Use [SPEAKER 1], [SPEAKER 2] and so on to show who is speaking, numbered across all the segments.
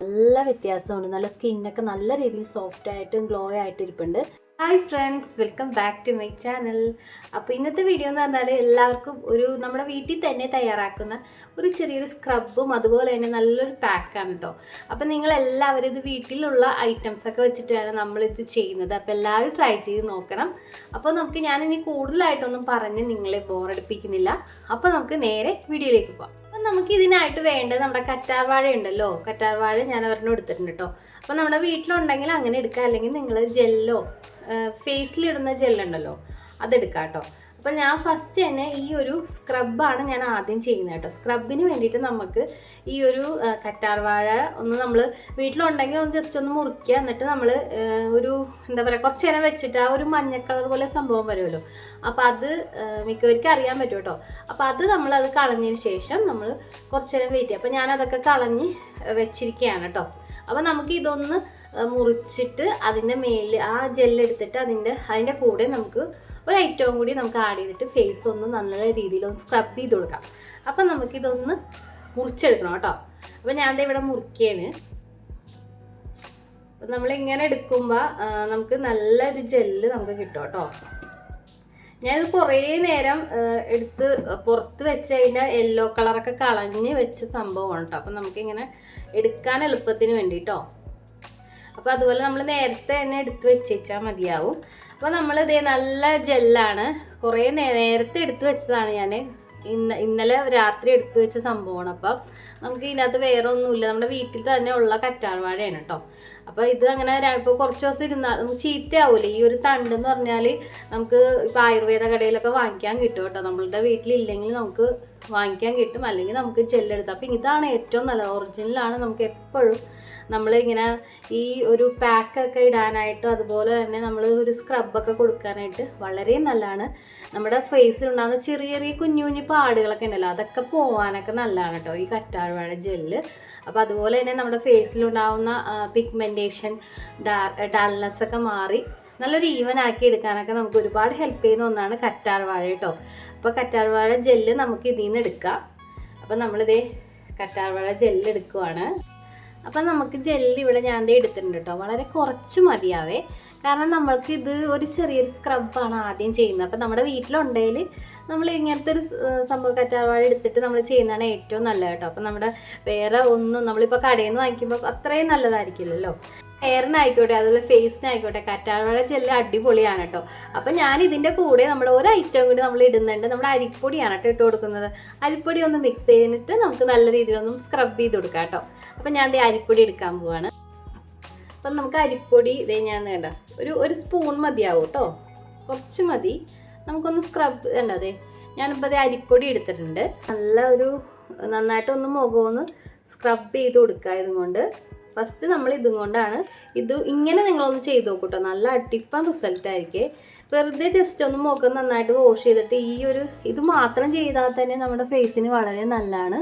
[SPEAKER 1] നല്ല വ്യത്യാസമുണ്ട്. നല്ല സ്കിന്നൊക്കെ നല്ല രീതിയിൽ സോഫ്റ്റ് ആയിട്ടും ഗ്ലോ ആയിട്ട് ഇരിപ്പുണ്ട്. Hi friends welcome back to my channel അപ്പോൾ ഇന്നത്തെ വീഡിയോ എന്ന് പറഞ്ഞാൽ എല്ലാവർക്കും ഒരു നമ്മുടെ വീട്ടിൽ തന്നെ തയ്യാറാക്കുന്ന ഒരു ചെറിയൊരു സ്ക്രബും അതുപോലെ തന്നെ നല്ലൊരു പാക്കാണ് കേട്ടോ അപ്പോൾ നിങ്ങൾ എല്ലാവരും ഇത് വീട്ടിലുള്ള ഐറ്റംസ് ഒക്കെ വെച്ചിട്ടാണ് നമ്മളിത് ചെയ്യുന്നത്. അപ്പോൾ എല്ലാവരും ട്രൈ ചെയ്ത് നോക്കണം. അപ്പോൾ നമുക്ക് ഞാനിനി കൂടുതലായിട്ടൊന്നും പറഞ്ഞ് നിങ്ങളെ ബോറടിപ്പിക്കുന്നില്ല അപ്പോൾ നമുക്ക് നേരെ വീഡിയോയിലേക്ക് പോകാം അപ്പം നമുക്ക് ഇതിനായിട്ട് വേണ്ടത് നമ്മുടെ കറ്റാർവാഴ ഉണ്ടല്ലോ കറ്റാർവാഴ ഞാൻ ഒരെണ്ണം എടുത്തിട്ടുണ്ട് കേട്ടോ അപ്പം നമ്മുടെ വീട്ടിലുണ്ടെങ്കിൽ അങ്ങനെ എടുക്കുക. അല്ലെങ്കിൽ നിങ്ങൾ ജെല്ലോ ഫേസിലിടുന്ന ജെല്ലുണ്ടല്ലോ അതെടുക്കാം കേട്ടോ അപ്പോൾ ഞാൻ ഫസ്റ്റ് തന്നെ ഈ ഒരു സ്ക്രബാണ് ഞാൻ ആദ്യം ചെയ്യുന്നത് കേട്ടോ. സ്ക്രബിന് വേണ്ടിയിട്ട് നമുക്ക് ഈ ഒരു കറ്റാർവാഴ ഒന്ന് നമ്മൾ വീട്ടിലുണ്ടെങ്കിൽ ഒന്ന് ജസ്റ്റ് ഒന്ന് മുറിക്കുക. എന്നിട്ട് നമ്മൾ ഒരു എന്താ പറയുക കുറച്ച് നേരം വെച്ചിട്ട് ആ ഒരു മഞ്ഞ കളർ പോലെ സംഭവം വരുമല്ലോ. അപ്പോൾ അത് മിക്കവർക്ക് അറിയാൻ പറ്റും കേട്ടോ. അപ്പോൾ അത് നമ്മൾ അത് കളഞ്ഞതിന് ശേഷം നമ്മൾ കുറച്ച് നേരം വെയിറ്റ് ചെയ്യുക. അപ്പോൾ ഞാനതൊക്കെ കളഞ്ഞ് വെച്ചിരിക്കുകയാണ് കേട്ടോ. അപ്പോൾ നമുക്ക് ഇതൊന്ന് മുറിച്ചിട്ട് അതിന്റെ മേലിൽ ആ ജെല്ലെടുത്തിട്ട് അതിന്റെ അതിന്റെ കൂടെ നമുക്ക് ഒരു ഐറ്റവും കൂടി നമുക്ക് ആഡ് ചെയ്തിട്ട് ഫേസ് ഒന്ന് നല്ല രീതിയിൽ ഒന്ന് സ്ക്രബ് ചെയ്ത് കൊടുക്കാം. അപ്പം നമുക്കിതൊന്ന് മുറിച്ചെടുക്കണം കേട്ടോ. അപ്പം ഞാൻ ഇവിടെ മുറിക്കുകയാണ് അപ്പം നമ്മളിങ്ങനെ എടുക്കുമ്പോൾ നമുക്ക് നല്ലൊരു ജെല്ല് നമുക്ക് കിട്ടും കേട്ടോ. ഞാനിത് കുറേ നേരം എടുത്ത് പുറത്ത് വെച്ച് അതിന്റെ യെല്ലോ കളറൊക്കെ കളഞ്ഞ് വെച്ച സംഭവമാണ് കേട്ടോ. അപ്പം നമുക്കിങ്ങനെ എടുക്കാൻ എളുപ്പത്തിന് വേണ്ടിട്ടോ. അപ്പോൾ അതുപോലെ നമ്മൾ നേരത്തെ തന്നെ എടുത്ത് വെച്ചാൽ മതിയാവും. അപ്പോൾ നമ്മൾ ഇതേ നല്ല ജെല്ലാണ് കുറേ നേരത്തെ എടുത്ത് വെച്ചതാണ് ഞാൻ ഇന്ന ഇന്നലെ രാത്രി എടുത്തു വെച്ച സംഭവമാണ്. അപ്പം നമുക്ക് ഇതിനകത്ത് വേറെ ഒന്നുമില്ല നമ്മുടെ വീട്ടിൽ തന്നെ ഉള്ള കറ്റാർവാഴയാണ് കേട്ടോ അപ്പോൾ ഇത് അങ്ങനെ ഇപ്പോൾ കുറച്ച് ദിവസം ഇരുന്നാൽ നമുക്ക് ചീത്തയാവില്ലേ ഈ ഒരു തണ്ട് എന്ന് പറഞ്ഞാൽ നമുക്ക് ഇപ്പോൾ ആയുർവേദ കടയിലൊക്കെ വാങ്ങിക്കാൻ കിട്ടും കേട്ടോ നമ്മളുടെ വീട്ടിലില്ലെങ്കിൽ നമുക്ക് വാങ്ങിക്കാൻ കിട്ടും. അല്ലെങ്കിൽ നമുക്ക് ജെല്ലെടുത്ത് അപ്പം ഇതാണ് ഏറ്റവും നല്ലത്. ഒറിജിനലാണ് നമുക്ക് എപ്പോഴും നമ്മൾ ഇങ്ങനെ ഈ ഒരു പാക്കൊക്കെ ഇടാനായിട്ടും അതുപോലെ തന്നെ നമ്മൾ ഒരു സ്ക്രബൊക്കെ കൊടുക്കാനായിട്ട് വളരെ നല്ലതാണ്. നമ്മുടെ ഫേസിൽ ഉണ്ടാകുന്ന ചെറിയ ചെറിയ കുഞ്ഞു കുഞ്ഞു പാടുകളൊക്കെ ഉണ്ടല്ലോ അതൊക്കെ പോകാനൊക്കെ നല്ലതാണ് കേട്ടോ ഈ കറ്റാർവാഴ ജെല്ല്. അപ്പോൾ അതുപോലെ തന്നെ നമ്മുടെ ഫേസിലുണ്ടാവുന്ന പിഗ്മെന്റേഷൻ ഡാൾനെസ് ഒക്കെ മാറി നല്ലൊരു ഈവൻ ആക്കി എടുക്കാനൊക്കെ നമുക്ക് ഒരുപാട് ഹെൽപ്പ് ചെയ്യുന്ന ഒന്നാണ് കറ്റാർവാഴ കേട്ടോ അപ്പോൾ കറ്റാർവാഴ ജെല്ല് നമുക്ക് ഇതിൽ നിന്ന് എടുക്കാം. അപ്പോൾ നമ്മളിതേ കറ്റാർവാഴ ജെല്ല് എടുക്കുവാണ്. അപ്പം നമുക്ക് ജെല്ല് ഇവിടെ ഞാൻ ദേ എടുത്തിട്ടുണ്ട് കേട്ടോ വളരെ കുറച്ച് മതിയാവേ. കാരണം നമ്മൾക്ക് ഇത് ഒരു ചെറിയൊരു സ്ക്രബാണ് ആദ്യം ചെയ്യുന്നത്. അപ്പം നമ്മുടെ വീട്ടിലുണ്ടെങ്കിൽ നമ്മൾ ഇങ്ങനത്തെ ഒരു സംഭവം കറ്റാർവാഴ എടുത്തിട്ട് നമ്മൾ ചെയ്യുന്നതാണ് ഏറ്റവും നല്ലത് കേട്ടോ അപ്പം നമ്മുടെ വേറെ ഒന്നും നമ്മളിപ്പോൾ കടയിൽ നിന്ന് വാങ്ങിക്കുമ്പോൾ അത്രയും നല്ലതായിരിക്കില്ലല്ലോ. ഹെയറിനായിക്കോട്ടെ അതുപോലെ ഫേസിനായിക്കോട്ടെ കറ്റാർവാഴ ജെല്ല് അടിപൊളിയാണ് കേട്ടോ. അപ്പം ഞാൻ ഇതിന്റെ കൂടെ നമ്മൾ ഒരു ഐറ്റം കൂടി നമ്മൾ ഇടുന്നുണ്ട്. നമ്മുടെ അരിപ്പൊടിയാണ് കേട്ടോ ഇട്ട് കൊടുക്കുന്നത്. അരിപ്പൊടി ഒന്ന് മിക്സ് ചെയ്തിട്ട് നമുക്ക് നല്ല രീതിയിലൊന്നും സ്ക്രബ് ചെയ്ത് കൊടുക്കാം കേട്ടോ. അപ്പം ഞാൻ ദേ അരിപ്പൊടി എടുക്കാൻ പോവാണ്. അപ്പം നമുക്ക് അരിപ്പൊടി ഇതേ ഞാൻ വേണ്ട ഒരു ഒരു സ്പൂൺ മതിയാവും കേട്ടോ. കുറച്ച് മതി. നമുക്കൊന്ന് സ്ക്രബ് വേണ്ട അതെ ഞാനിപ്പോൾ അതേ അരിപ്പൊടി എടുത്തിട്ടുണ്ട്. നല്ല ഒരു നന്നായിട്ടൊന്ന് മുഖമൊന്ന് സ്ക്രബ് ചെയ്ത് കൊടുക്കുക ഫസ്റ്റ് നമ്മൾ ഇതും കൊണ്ടാണ്. ഇത് ഇങ്ങനെ നിങ്ങളൊന്ന് ചെയ്ത് നോക്കൂ കേട്ടോ നല്ല അടിപ്പാൻ റിസൾട്ട് ആയിരിക്കും. വെറുതെ ജസ്റ്റ് ഒന്ന് മുഖം നന്നായിട്ട് വാഷ് ചെയ്തിട്ട് ഈ ഒരു ഇത് മാത്രം ചെയ്താൽ തന്നെ നമ്മുടെ ഫേസിന് വളരെ നല്ലതാണ്.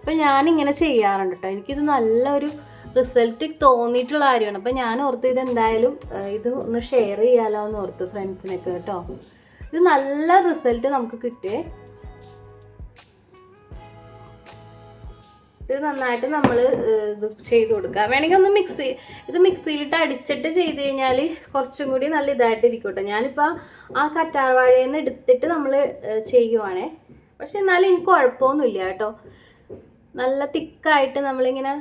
[SPEAKER 1] അപ്പം ഞാനിങ്ങനെ ചെയ്യാറുണ്ട് കേട്ടോ എനിക്കിത് നല്ലൊരു റിസൾട്ട് തോന്നിയിട്ടുള്ള കാര്യമാണ്. അപ്പം ഞാൻ ഓർത്ത് ഇത് എന്തായാലും ഇത് ഒന്ന് ഷെയർ ചെയ്യാലോ എന്ന് ഓർത്ത് ഫ്രണ്ട്സിനൊക്കെ കേട്ടോ ഇത് നല്ല റിസൾട്ട് നമുക്ക് കിട്ടുകയെ ഇത് നന്നായിട്ട് നമ്മൾ ഇത് ചെയ്ത് കൊടുക്കുക. വേണമെങ്കിൽ ഒന്ന് മിക്സി ഇത് മിക്സിയിലിട്ട് അടിച്ചിട്ട് ചെയ്ത് കഴിഞ്ഞാൽ കുറച്ചും കൂടി നല്ല ഇതായിട്ട് ഇരിക്കട്ടെ ഞാനിപ്പോൾ ആ കറ്റാർവാഴയിൽ നിന്ന് എടുത്തിട്ട് നമ്മൾ ചെയ്യുവാണേ. പക്ഷെ എന്നാലും എനിക്ക് കുഴപ്പമൊന്നുമില്ല കേട്ടോ. നല്ല തിക്കായിട്ട് നമ്മളിങ്ങനെ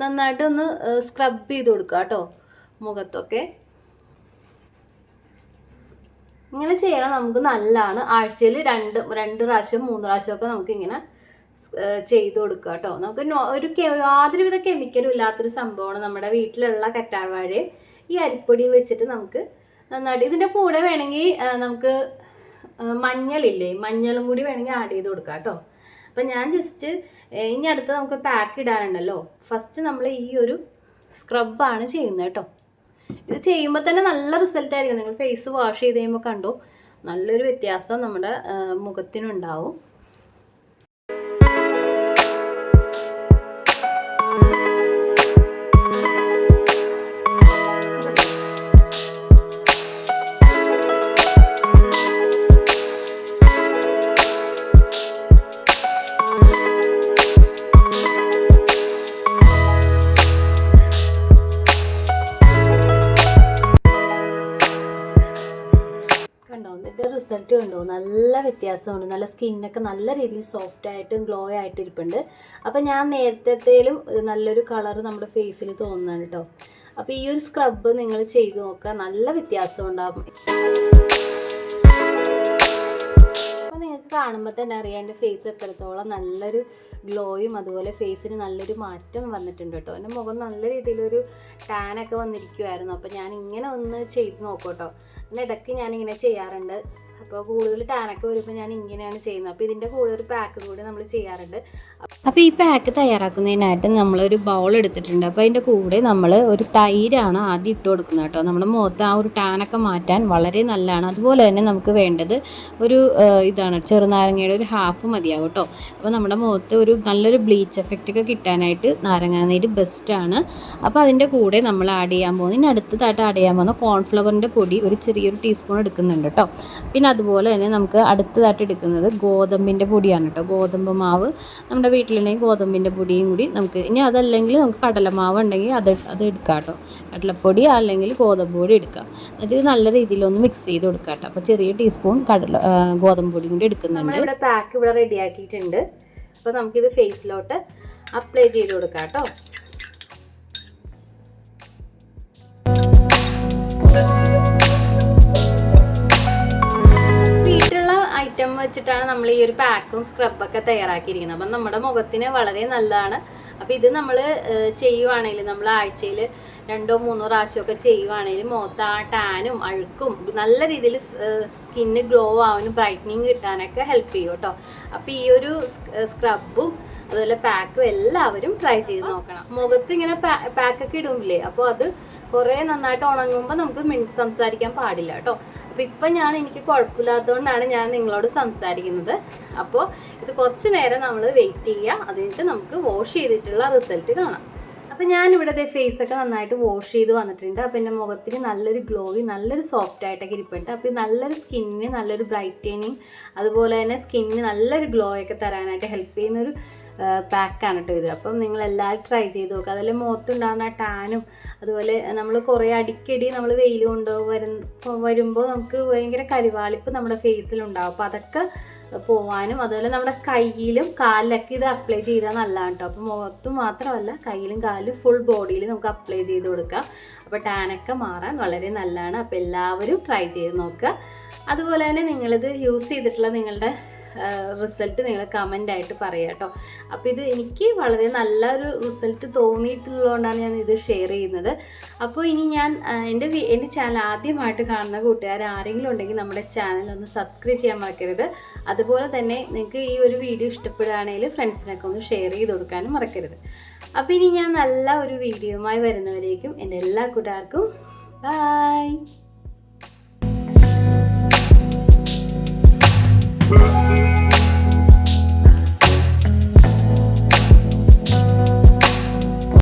[SPEAKER 1] നന്നായിട്ട് ഒന്ന് സ്ക്രബ് ചെയ്ത് കൊടുക്കുക കേട്ടോ മുഖത്തൊക്കെ. ഇങ്ങനെ ചെയ്യണം. നമുക്ക് നല്ലതാണ്. ആഴ്ചയിൽ രണ്ട് രണ്ട് പ്രാവശ്യം മൂന്ന് പ്രാവശ്യമൊക്കെ നമുക്ക് ഇങ്ങനെ ചെയ്ത് കൊടുക്കുക കേട്ടോ. നമുക്ക് ഒരു യാതൊരുവിധ കെമിക്കലും ഇല്ലാത്തൊരു സംഭവമാണ് നമ്മുടെ വീട്ടിലുള്ള കറ്റാർവാഴയും ഈ അരിപ്പൊടി വെച്ചിട്ട് നമുക്ക് നന്നായിട്ട് ഇതിന്റെ കൂടെ വേണമെങ്കിൽ നമുക്ക് മഞ്ഞളില്ലേ മഞ്ഞളും കൂടി വേണമെങ്കിൽ ആഡ് ചെയ്ത് കൊടുക്കാം കേട്ടോ. അപ്പം ഞാൻ ജസ്റ്റ് ഇനി അടുത്ത് നമുക്ക് പാക്ക് ഇടാനുണ്ടല്ലോ. ഫസ്റ്റ് നമ്മൾ ഈ ഒരു സ്ക്രബാണ് ചെയ്യുന്നത് കേട്ടോ. ഇത് ചെയ്യുമ്പോൾ തന്നെ നല്ല റിസൾട്ട് ആയിരിക്കും. നിങ്ങൾ ഫേസ് വാഷ് ചെയ്ത് കഴിയുമ്പോൾ കണ്ടു? നല്ലൊരു വ്യത്യാസം നമ്മുടെ മുഖത്തിനുണ്ടാവും. റിസൾട്ട് കണ്ടു. നല്ല വ്യത്യാസമുണ്ട്. നല്ല സ്കിന്നൊക്കെ നല്ല രീതിയിൽ സോഫ്റ്റ് ആയിട്ടും ഗ്ലോ ആയിട്ട് ഇരിപ്പുണ്ട്. അപ്പോൾ ഞാൻ നേരത്തേലും നല്ലൊരു കളർ നമ്മുടെ ഫേസിൽ തോന്നുന്നുണ്ട് കേട്ടോ അപ്പോൾ ഈ ഒരു സ്ക്രബ്ബ് നിങ്ങൾ ചെയ്ത് നോക്കുക. നല്ല വ്യത്യാസം ഉണ്ടാകും കാണുമ്പോൾ തന്നെ അറിയാം എന്റെ ഫേസ് എത്രത്തോളം നല്ലൊരു ഗ്ലോയും അതുപോലെ ഫേസിന് നല്ലൊരു മാറ്റം വന്നിട്ടുണ്ട് കേട്ടോ എന്റെ മുഖം നല്ല രീതിയിലൊരു ടാനൊക്കെ വന്നിരിക്കുമായിരുന്നു അപ്പോൾ ഞാൻ ഇങ്ങനെ ഒന്ന് ചെയ്ത് നോക്കും കേട്ടോ ഇടയ്ക്ക് ഞാനിങ്ങനെ ചെയ്യാറുണ്ട്. അപ്പോൾ കൂടുതൽ ടാനൊക്കെ വരുമ്പോൾ ഞാൻ ഇങ്ങനെയാണ് ചെയ്യുന്നത്. അപ്പോൾ ഇതിന്റെ കൂടെ ഒരു പാക്കും കൂടി നമ്മൾ ചെയ്യാറുണ്ട്. അപ്പോൾ ഈ പാക്ക് തയ്യാറാക്കുന്നതിനായിട്ട് നമ്മളൊരു ബൗൾ എടുത്തിട്ടുണ്ട്. അപ്പോൾ അതിന്റെ കൂടെ നമ്മൾ ഒരു തൈരാണ് ആദ്യം ഇട്ട് കൊടുക്കുന്നത് കേട്ടോ. നമ്മുടെ മുഖത്ത് ആ ഒരു ടാനൊക്കെ മാറ്റാൻ വളരെ നല്ലതാണ്. അതുപോലെ തന്നെ നമുക്ക് വേണ്ടത് ഒരു ഇതാണ് ചെറുനാരങ്ങയുടെ ഒരു ഹാഫ് മതിയാവും കേട്ടോ. അപ്പോൾ നമ്മുടെ മുഖത്ത് ഒരു നല്ലൊരു ബ്ലീച്ച് എഫക്റ്റ് ഒക്കെ കിട്ടാനായിട്ട് നാരങ്ങാനീര് ബെസ്റ്റാണ് അപ്പോൾ അതിന്റെ കൂടെ നമ്മൾ ആഡ് ചെയ്യാൻ പോകുന്നത് ഇനി അടുത്തതായിട്ട് ആഡ് ചെയ്യാൻ പോകുന്ന കോൺഫ്ലവറിന്റെ പൊടി ഒരു ചെറിയൊരു ടീസ്പൂൺ എടുക്കുന്നുണ്ട് കേട്ടോ. പിന്നെ അതുപോലെ തന്നെ നമുക്ക് അടുത്തതായിട്ട് എടുക്കുന്നത് ഗോതമ്പിന്റെ പൊടിയാണ് കേട്ടോ. ഗോതമ്പ് മാവ് നമ്മുടെ വീട്ടിലുണ്ടെങ്കിൽ ഗോതമ്പിന്റെ പൊടിയും കൂടി നമുക്ക് ഇനി അതല്ലെങ്കിൽ നമുക്ക് കടലമാവ് ഉണ്ടെങ്കിൽ അത് അത് എടുക്കാം കേട്ടോ. കടലപ്പൊടി അല്ലെങ്കിൽ ഗോതമ്പ് പൊടി എടുക്കാം. എന്നിട്ട് നല്ല രീതിയിലൊന്ന് മിക്സ് ചെയ്ത് കൊടുക്കാം കേട്ടോ. അപ്പോൾ ചെറിയ ടീസ്പൂൺ കടല ഗോതമ്പ് പൊടി കൂടി എടുക്കുന്നുണ്ട്. നമ്മുടെ പാക്ക് ഇവിടെ റെഡിയാക്കിയിട്ടുണ്ട് അപ്പോൾ നമുക്കിത് ഫേസിലോട്ട് അപ്ലൈ ചെയ്ത് കൊടുക്കാം കേട്ടോ. ഐറ്റം വെച്ചിട്ടാണ് നമ്മൾ ഈ ഒരു പാക്കും സ്ക്രബൊക്കെ തയ്യാറാക്കിയിരിക്കുന്നത്. അപ്പം നമ്മുടെ മുഖത്തിന് വളരെ നല്ലതാണ്. അപ്പം ഇത് നമ്മൾ ചെയ്യുവാണെങ്കിൽ നമ്മൾ ആഴ്ചയിൽ രണ്ടോ മൂന്നോ പ്രാവശ്യമൊക്കെ ചെയ്യുവാണെങ്കിൽ മുഖത്ത് ആ ടാനും അഴുക്കും നല്ല രീതിയിൽ സ്കിന്ന് ഗ്ലോ ആവാനും ബ്രൈറ്റനിങ് കിട്ടാനൊക്കെ ഹെൽപ്പ് ചെയ്യും കേട്ടോ. അപ്പം ഈ ഒരു സ്ക്രബും അതുപോലെ പാക്കും എല്ലാവരും ട്രൈ ചെയ്ത് നോക്കണം. മുഖത്ത് ഇങ്ങനെ പാക്കൊക്കെ ഇടുമ്പില്ലേ അപ്പോൾ അത് കുറേ നന്നായിട്ട് ഉണങ്ങുമ്പോൾ നമുക്ക് മിൻ സംസാരിക്കാൻ പാടില്ല കേട്ടോ. അപ്പോൾ ഇപ്പം ഞാൻ എനിക്ക് കുഴപ്പമില്ലാത്തതുകൊണ്ടാണ് ഞാൻ നിങ്ങളോട് സംസാരിക്കുന്നത്. അപ്പോൾ ഇത് കുറച്ച് നേരം നമ്മൾ വെയിറ്റ് ചെയ്യുക. അതിനിട്ട് നമുക്ക് വാഷ് ചെയ്തിട്ടുള്ള റിസൾട്ട് കാണാം. അപ്പം ഞാനിവിടെ അതേ ഫേസ് ഒക്കെ നന്നായിട്ട് വാഷ് ചെയ്ത് വന്നിട്ടുണ്ട്. അപ്പം എന്റെ മുഖത്തിന് നല്ലൊരു ഗ്ലോയി നല്ലൊരു സോഫ്റ്റ് ആയിട്ടൊക്കെ ഇരിപ്പുണ്ട്. അപ്പോൾ നല്ലൊരു സ്കിന്നിന് നല്ലൊരു ബ്രൈറ്റനിങ് അതുപോലെ തന്നെ സ്കിന്നിന് നല്ലൊരു ഗ്ലോ ഒക്കെ തരാനായിട്ട് ഹെൽപ്പ് ചെയ്യുന്നൊരു പാക്കാണ് കേട്ടോ ഇത്. അപ്പം നിങ്ങൾ എല്ലാവരും ട്രൈ ചെയ്ത് നോക്കുക അതുപോലെ മുഖത്തുണ്ടാകുന്ന ടാനും അതുപോലെ നമ്മൾ കുറേ അടിക്കടി നമ്മൾ വെയിൽ കൊണ്ടുപോകും വരുമ്പോൾ നമുക്ക് ഭയങ്കര കരിവാളിപ്പ് നമ്മുടെ ഫേസിലുണ്ടാവും അപ്പോൾ അതൊക്കെ പോവാനും അതുപോലെ നമ്മുടെ കയ്യിലും കാലിലൊക്കെ ഇത് അപ്ലൈ ചെയ്താൽ നല്ലതാണ് കേട്ടോ അപ്പോൾ മുഖത്ത് മാത്രമല്ല കയ്യിലും കാലിലും ഫുൾ ബോഡിയിൽ നമുക്ക് അപ്ലൈ ചെയ്ത് കൊടുക്കാം. അപ്പോൾ ടാനൊക്കെ മാറാൻ വളരെ നല്ലതാണ്. അപ്പോൾ എല്ലാവരും ട്രൈ ചെയ്ത് നോക്കുക. അതുപോലെ തന്നെ നിങ്ങളിത് യൂസ് ചെയ്തിട്ടുള്ള നിങ്ങളുടെ റിസൾട്ട് നിങ്ങൾ കമന്റ് ആയിട്ട് പറയുക കേട്ടോ. അപ്പോൾ ഇത് എനിക്ക് വളരെ നല്ലൊരു റിസൾട്ട് തോന്നിയിട്ടുള്ളതുകൊണ്ടാണ് ഞാൻ ഇത് ഷെയർ ചെയ്യുന്നത്. അപ്പോൾ ഇനി ഞാൻ എന്റെ എന്റെ ചാനൽ ആദ്യമായിട്ട് കാണുന്ന കൂട്ടുകാർ ആരെങ്കിലും ഉണ്ടെങ്കിൽ നമ്മുടെ ചാനൽ ഒന്ന് സബ്സ്ക്രൈബ് ചെയ്യാൻ മറക്കരുത്. അതുപോലെ തന്നെ നിങ്ങൾക്ക് ഈ ഒരു വീഡിയോ ഇഷ്ടപ്പെടുകയാണെങ്കിൽ ഫ്രണ്ട്സിനൊക്കെ ഒന്ന് ഷെയർ ചെയ്ത് കൊടുക്കാനും മറക്കരുത്. അപ്പോൾ ഇനി ഞാൻ നല്ല ഒരു വീഡിയോയുമായി വരുന്നവരേക്കും എന്റെ എല്ലാ കൂട്ടുകാർക്കും ബൈ